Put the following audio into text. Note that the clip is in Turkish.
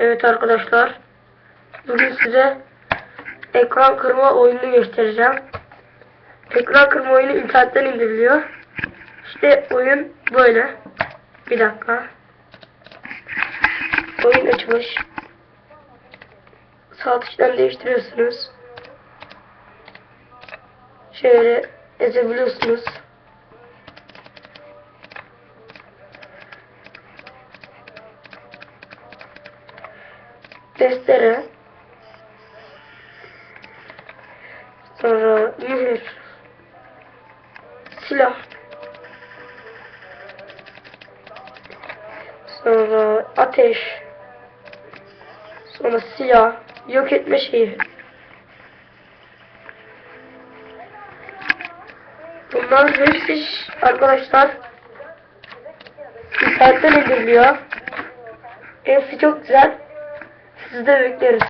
Evet arkadaşlar. Bugün size ekran kırma oyununu göstereceğim. Ekran kırma oyunu internetten indiriliyor. İşte oyun böyle. Bir dakika. Oyun açmış. Sağ tuştan değiştiriyorsunuz. Şöyle ezebiliyorsunuz. Testere. Sonra mühür. Silah. Sonra ateş. Sonra silah yok etme şeyi. Bunların hepsi arkadaşlar. İnternetten indiriliyor. Hepsi çok güzel sizi de bekleriz